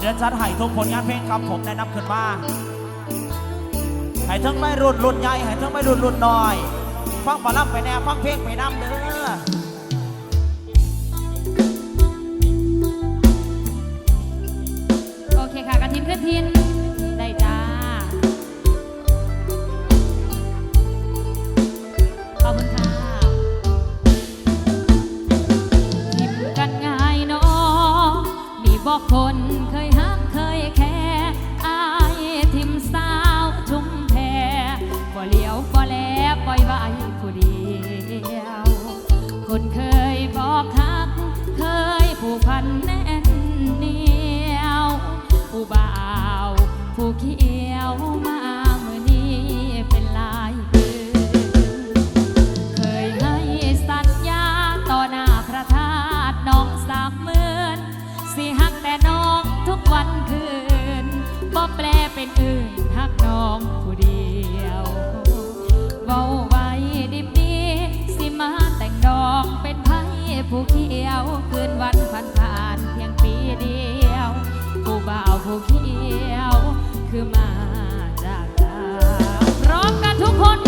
เดี๋ยวจัดให้ทุกผลงานเพลงครับผมแนะนำขึ้นมาให้ทั้งไม่รุนรุนใหญ่ให้ทั้งไม่รุนรุ่นน้อย ฟังปลาล่ำไปแน่ฟังเพลงไปน้ำเด้อโอเคค่ะกระทินขึ้นทิน คนเคยฮักเคยแค่อายทิมสาวชุมแพบ่เลี้ยวบ่แลปล่อยไว้ผู้เดียว คนเคยบอกฮัก เคยผูกพันแน่นเหนียว ผู้บ่าว ผู้เขียวมา ฮักน้องผู้เดียวเว้าไวดิบดีสิมาแต่งดองเป็นไผผู้เขียว คืนวันผ่านผ่านเพียงปีเดียว ผู้บาผู้เขียว คือมาจากดาวร้องกันทุกคน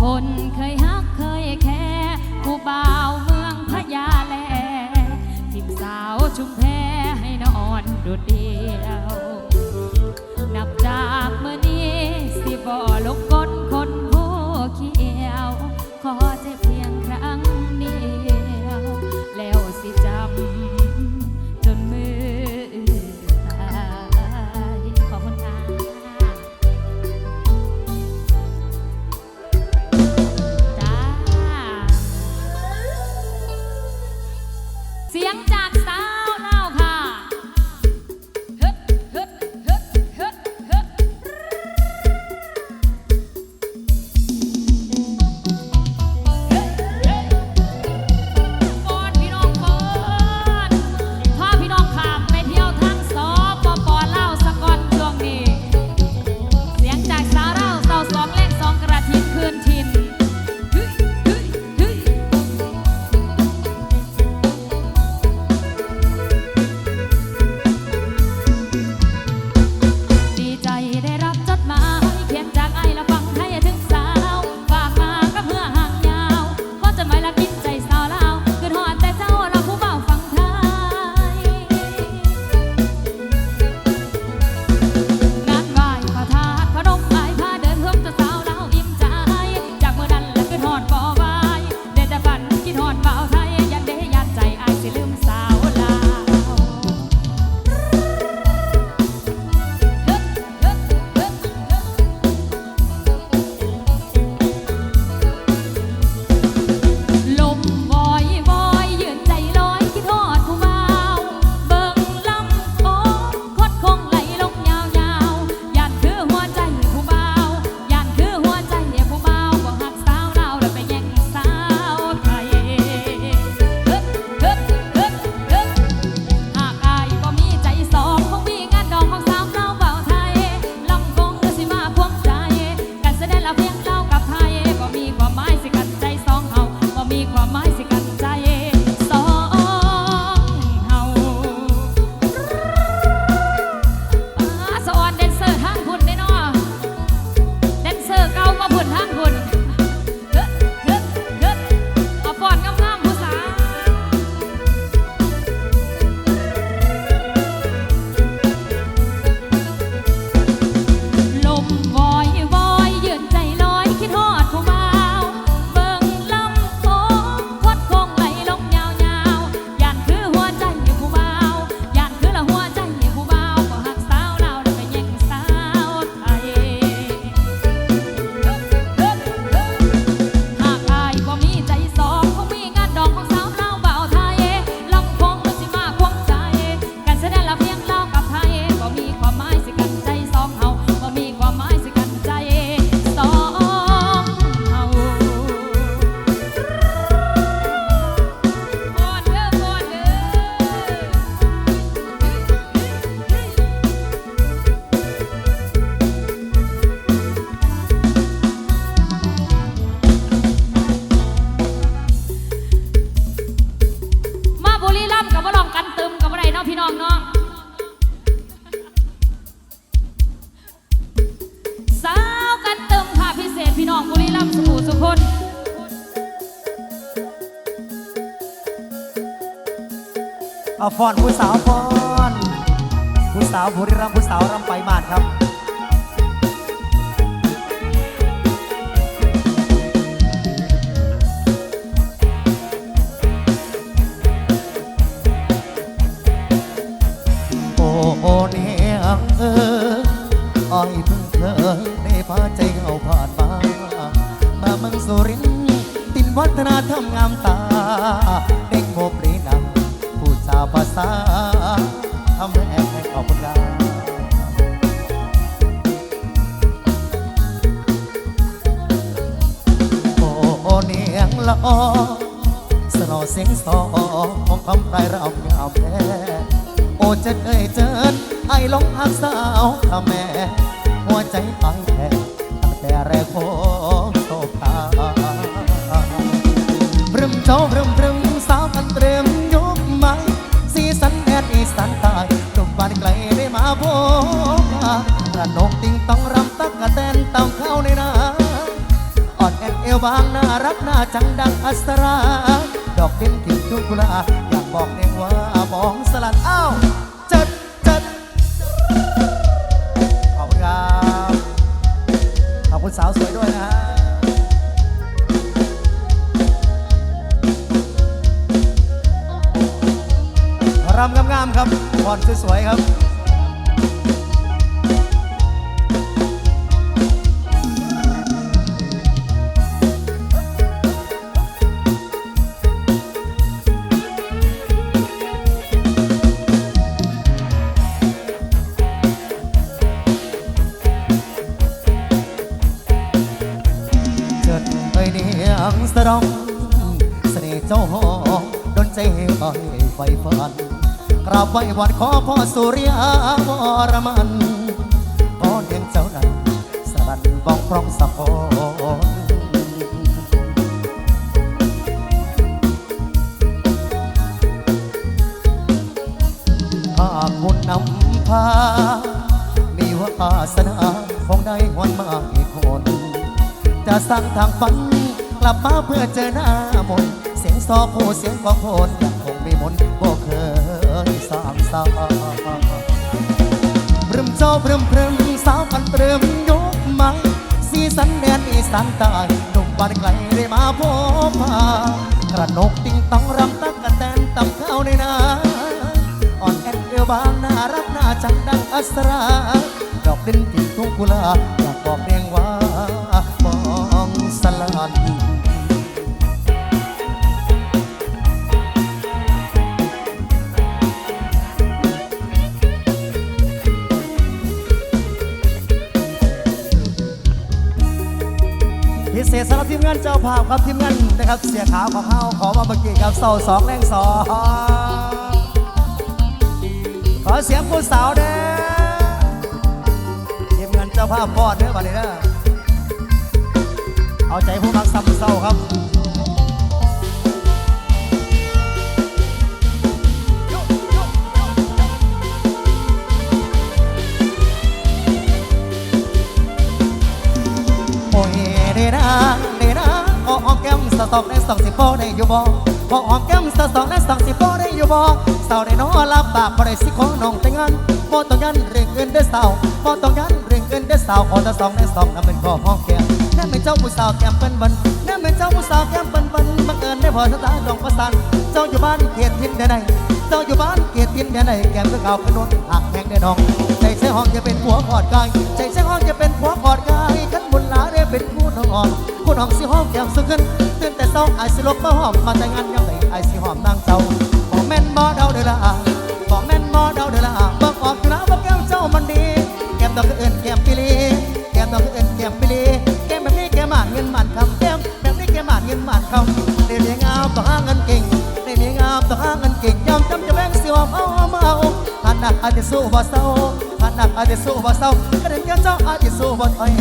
คนเคยฮักเคยแค่ผู้บ่าวเมืองพญาแลทิมสาวชุมแพให้นอนดูเดียว นับจากเมื่อนี้สิบ่ลง ทางพุ่นทางพุ่น เอาฟอนผู้สาวฟอนผู้สาวบุรีรัมผู้สาวรำไปมาดครับโอ้โอเนี่ยเอออ้อยเพิ่งเคยได้พาใจเอาผ่านมามาเมืองสุรินทร์ตินวัฒนธรรมงามตา ดจาทำให้แม่ขอบคุณครับโอ้เนียงละอสนอเสียงสอของคำไพเรางามแท้โอ้จะเคยเจอไอ้หลงหักสาวข้าแม่ หัวใจ ตนตำเข้าในนาอ่อนแอนเอวบางน่ารักน่าจังดังอัสรา ดอกเด่นกิ่งทุกกุลาอยากบอกเด็กว่ามองสลัดอ้าวจัดจัดขอบคุณครับขอบคุณสาวสวยด้วยนะฮะรำงามๆครับพรสวยๆครับ เจ้าหอดนใจให้ไปไฟฝันกราบไหว้วัดขอพ่อสุริยาวรมันขอเดียงเจ้านั้นสรันบ้องพร้องสะพอนหากบุญนำพา มีวาสนาคงได้หวนมาอีกคน จะสร้างทางฝันกลับมาเพื่อเจอหน้ามน สียงซอผู้เสียงของคนยังคงมีมนบ่เคยสร้างสาพรึมโจพรึมพรึมสาวกันเตริมยกม้สีสันแดนอีสานใต้หนุ่มบ้านไกลได้มาพบพากระนกติงต้องรำตักกะแตนตำข้าวในนาอ่อนแอนเอวบางน่ารักน่าจังดังอัสรา ดอกดินกิ่งทุ่งกุลาอยากบอกเรียงว่า สำหรับทีมงานเจ้าภาพครับทีมงานนะครับเสียขาวของเฮาขอมาเมื่อกี้ครับเสาสองแรงสองขอเสียงผู้สาวเด้อทีมงานเจ้าภาพพอดเด้อบัดนี้เด้อเอาใจผู้มักซ้ำเศร้าครับ สะสองในสองสิบโปได้อยู่บ่ขอหอมแก้มสะสองในสองสิบโปได้อยู่บ่สาวได้น้อรับปากบ่ได้สิขอน้องแต่งงานบ่ต้องยันเรื่องเงินเด้อสาวบ่ต้องยันเรื่องเงินเด้อสาวขอแต่สองในสองนั่นเป็นขอหอมแก้มนั่นเป็นเจ้าผู้สาวแก้มเปิ้นบันนั่นเป็นเจ้าผู้สาวแก้มเปิ้นบันบังเอิญได้พอสตาดองประสานเจ้าอยู่บ้านเขตทินแดนใดเจ้าอยู่บ้านเขตทินแดนใดแก้มก็ขาขนุนหักแหงได้น้องใจใส่ห้องจะเป็นผัวกอดกายใจใส่ห้องจะเป็นผัวกอดกายขันบุญลาได้เป็นคู่น้องอ่อน คู่น้องสิหอมแก้มสุขึ้นตื่นแต่เช้าไอายสิลบมาหอมมาแต่งงานยังไงไอายสิหอมนางเจ้าบอกแม่นบ่เดาเด้อละบอกแม่นบ่เดาเด้อละบอกออกอยู่แล้วว่าแก้มเจ้ามันดีแก้มดอกคือเอิ้นแก้มปิลีแก้มดอกคือเอิ้นแก้มปิลีแก้มแบบนี้แก้มหมานเงินหมานคำแก้มแบบนี้แก้มหมานเงินหมานคำได้เลี้ยงอาต้องหาเงินเก่งได้เลี้ยงอาต้องหาเงินเก่งยอมจำจะแบ่งสิว่าเอาเอามาเอาหันหนักอาจจะสู้บ่เศร้าหันหนักอาจจะสู้บ่เศร้ากระเด็นแก้มเจ้าอาจจะสู้บ่ถอย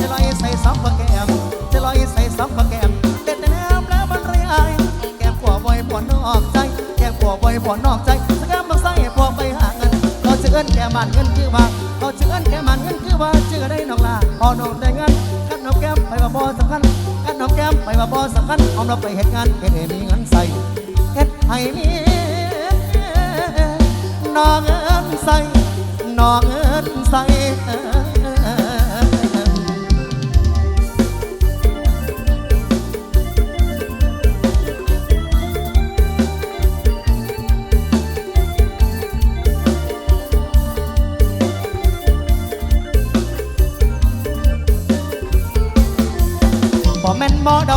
จะลอยใส่ซ้ำบ่แก้ม จะลอยใส่ซ้ำบ่แก้มเด็ดแต่แนมแล้วมันเรียายแก้มผัวบ่อยผัวนอกใจ แก้มผัวบ่อยผัวนอกใจสแก้มบักไส้ผัวไปหาเงินเขาชื่อเอิ้นแก้มันเงินคือว่าเขาชื่อเอิ้นแก้มันเงินคือว่าเชื่อได้น้องลาพอน้องแต่งงานกันน้องแก้มไปบ่บ่สำคัญกันหอมแก้มไปว่าบ่สำคัญออมเราไปเฮ็ดงานเฮ็ดให้มีเงินใส่เฮ็ดให้มีน้องเงินใส่น้องเงินใส่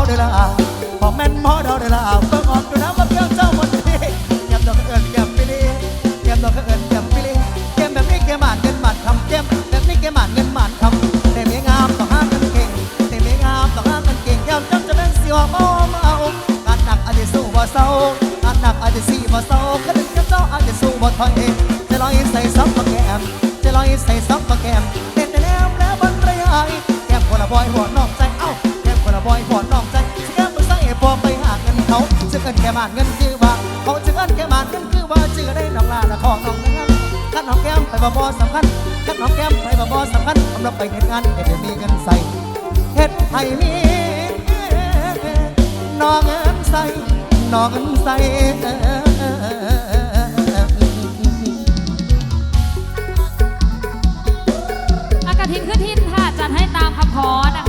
เดาเดอละพอแม่นหมอเดาเดอละเบิ่งออกดูนะว่าเพียงเจ้าหมดทีเก็บดอกเอิญเก็บไปเลยเก็บดอกเอิญเก็บไปเลยเกมแบบนี้เกมอ่านเงินหมันคำเกมแบบนี้เกมอ่านเงินหมันคำแต่เมียงามต้องห้ามกันเก่งแต่เมียงามต้องห้ามกันเก่งแก้วจำจะเป็นสิว่าเมาเมาการหนักอาจจะสู้บ่เศร้าการหนักอาจจะสีบ่เศร้าก็ดึงกับเจ้าอาจจะสู้บ่ถอยจะลอยใส่ซับมาแก้มจะลอยใส่ซับมาแก้มเด็ดแต่แล้วแล้วบรรยายแก้มคนละบอยหัวนอกานเงินคือว่าเขาจะเอินแก้มานเงินคือว่าชื่อได้น้องลาละของน้องนั้นขันหอมแก้มไปบ่บ่สำคัญขันหอมแก้มไปบ่บ่สำคัญสำหรับไปเฮ็ดงานเฮ็ดให้มีเงินใส่เฮ็ดให้มีน้องเงินใส่น้องเงินใส่อากาทินคือทินค่ะจัดให้ตามคำขอนะคะ